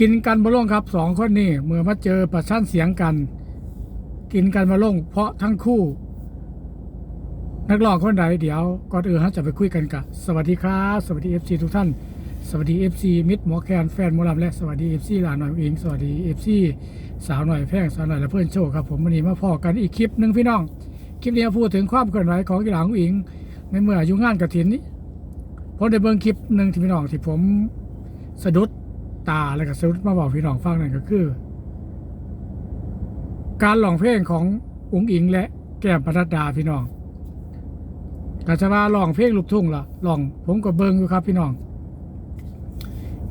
กินกันมาลงครับสองคนนี่เมื่อมาเจอประชันเสียงกัน กินกันมาลงเพราะทั้งคู่ นักร้องคนใดเดี๋ยวก่อนอื่นเราจะไปคุยกันกับสวัสดีครับสวัสดีเอฟซีทุกท่าน สวัสดีเอฟซีมิตรหมอแคนแฟนมอลำและสวัสดีเอฟซีหลานหน่อยเองสวัสดีเอฟซีสาวหน่อยแพงสาวหน่อยและเพื่อนโชว์ครับผมวันนี้มาพอกันอีกคลิปหนึ่งพี่น้องคลิปนี้พูดถึงความเคลื่อนไหวของกีฬาของอิงในเมื่ออยู่งานกระถินนี้ผมได้เบิ่งคลิปหนึ่งที่พี่น้องที่ผมสะดุด ตาแล้วก็สะดุดมาบอกพี่น้องฟังนั่นก็คือ การร้องเพลงของอุ๋งอิงและแก้มปนัดดาพี่น้องกาจะว่าร้องเพลงลูกทุ่งล่ะร้องผมก็เบิงอยู่ครับพี่น้อง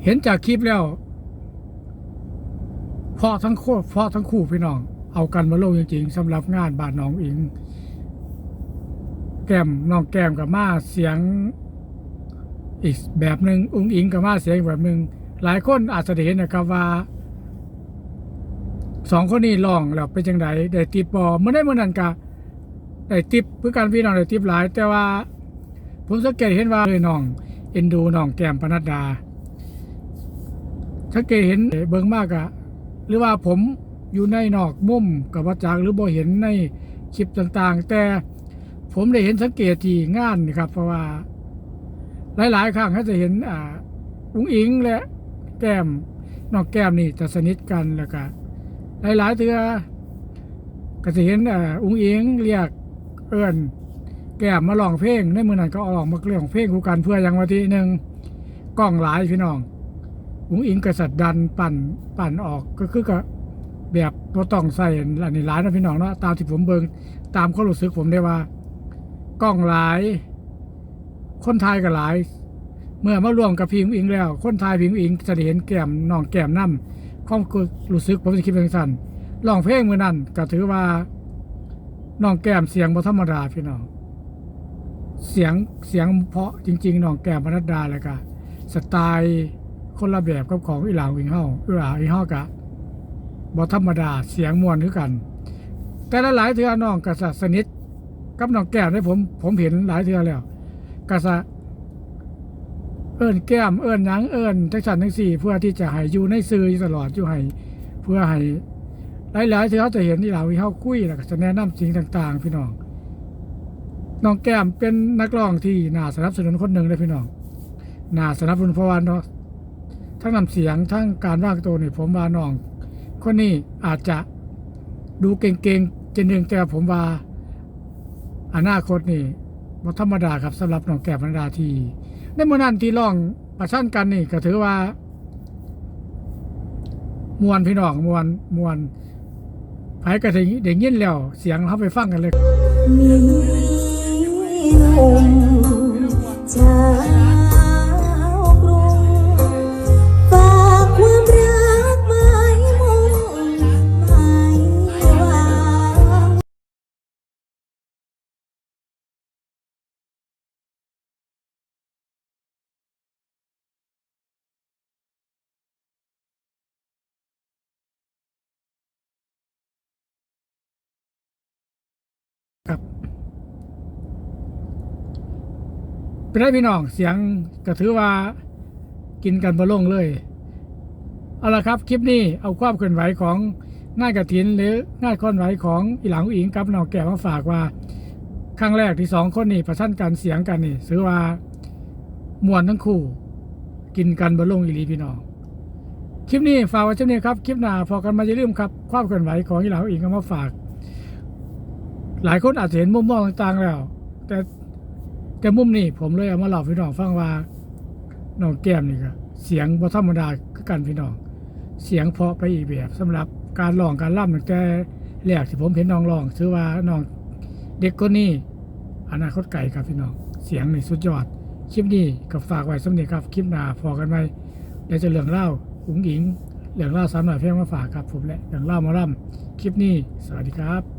เห็นจากคลิปแล้วเพราะทั้งคู่เพราะทั้งคู่พี่น้อง เอากันมาลงจริงๆสำหรับงานบ้านน้องอิง แก้มน้องแก้มกับมาเสียงอีกแบบหนึ่งอุ้งอิงกับมาเสียงแบบหนึ่ง หลายคนอาจจะเห็นนะครับว่าสองคนนี้ร้องแล้วเป็นจังไดได้ติปบอเมื่อได้เมื่อนั้นกะได้ติปเพื่อการพี่น้องได้ติปหลาย แต่ว่าผมสังเกตเห็นว่าเลยน้องเอ็นดูน้องแก้มปนัดดาสังเกตเห็นเบิ่งมากอะหรือว่าผมอยู่ในนอกมุมกับวัจากหรือบ่เห็นในคลิปต่างๆ แต่ผมได้เห็นสังเกตที่งานนี่ครับ เพราะว่า หลายๆครั้งเขาจะเห็นอ่าอุ้งอิงและ แก้มนองแก้มนี่จะสนิทกันแล้วก็หลายๆเทือก็จะเห็นอ่าอุ้งอิงเรียกเอิ้นแก้มมาลองเพลงในมือนั้นก็เอาลองมาเรื่องเพลงคู่กันเพื่ออย่างวันที่หนึ่งกล้องหลายพี่น้องอุ้งอิงกษัตริย์ดันปั่นปั่นออกก็คือกับแบบบ่ต้องใส่อันนี้หลายนะพี่น้องเนาะตามที่ผมเบิงตามความรู้สึกผมได้ว่า กล้องหลาย คนไทยก็หลาย เมื่อมารวมกับพิงอิงแล้ว คนไทยพิงอิงจะเห็นแก้มน้องแก้มน้ำความรู้สึกผมจะคิดเป็นสั้นร้องเพลงมือนั้นก็ถือว่าน้องแก้มเสียงบ่ธรรมดาพี่น้องเสียงเสียงเพาะจริง ๆน้องแก้มพนัดดาเลยก็สไตล์คนละแบบกับของอีหลาวิงเฮาอีหลาวิงเฮากะบ่ธรรมดาเสียงมวนคือกัน แต่ละหลายเทือน้องก็สนิทกับน้องแก้มได้ผมผมเห็นหลายเทือแล้วกะสะ เอิ้นแก้มเอิ้นหยังเอิ้นจังสันจังสี่ เพื่อที่จะให้อยู่ในสื่ออยู่ตลอดอยู่ให้เพื่อให้หลายๆทื่เขาจะเห็นที่เราวิเฮาคุยแล้วก็จะแนะนำสิ่งต่าง ๆ พี่น้องน้องแก้มเป็นนักร้องที่น่าสนับสนุนคนหนึ่งเลยพี่น้องน่าสนับสนุนเพราะว่าเนาะทั้งนำเสียงทั้งการวางตัวนี่ผมว่าน้อง คนนี้อาจจะดูเก่งๆเจนหนึ่งแต่ผมว่าอนาคตนี่บ่ธรรมดาครับสำหรับน้องแก้วพนดาที ในเมื่อนั้นที่ร้องประชันกันนี่ก็ถือว่ามวนพี่น้องมวนมวนไผก็ถึงได้ยินแล้ว เสียงเขาไปฟังกันเลย เป็นไรพี่น้องเสียงก็ถือว่ากินกันบะลงเลย เอาละครับ คลิปนี้เอาความเคลื่อนไหวของงานกระถินหรืองานเคลื่อนไหวของอีหลังอุ๋งอิงกับน้องแก้วมาฝากว่าครั้งแรกที่สองคนนี่ประชันกันเสียงกันนี่ถือว่ามวนทั้งคู่ กินกันบะลงอีหลีพี่น้องคลิปนี้ฝากไว้เช่นนี้ครับคลิปหน้าพอกันมาอย่าลืมครับความเคลื่อนไหวของอีหลังอุ๋งก็มาฝาก หลายคนอาจจะเห็นมุมมองต่างๆแล้ว แต่ แต่มุมนี้ผมเลยเอามาเล่าพี่น้องฟังว่าน้องแก้มนี่ก็เสียงบ่ธรรมดาคือกันพี่น้อง เสียงเพาะไปอีกแบบสำหรับการร้องการร่ำตั้งแต่แรกที่ผมเห็นน้องร้องถือว่าน้องเด็กคนนี้อนาคตไกลครับพี่น้อง เสียงนี่สุดยอด คลิปนี้ก็ฝากไว้สำเร็จครับ คลิปหน้าพอกันไหมเดี๋ยวจะเรื่องเล่าอุ๋งอิงเรื่องเล่าสามหน่อยเพียงมาฝากครับผมและเรื่องเล่ามาล่ำคลิปนี้ สวัสดีครับ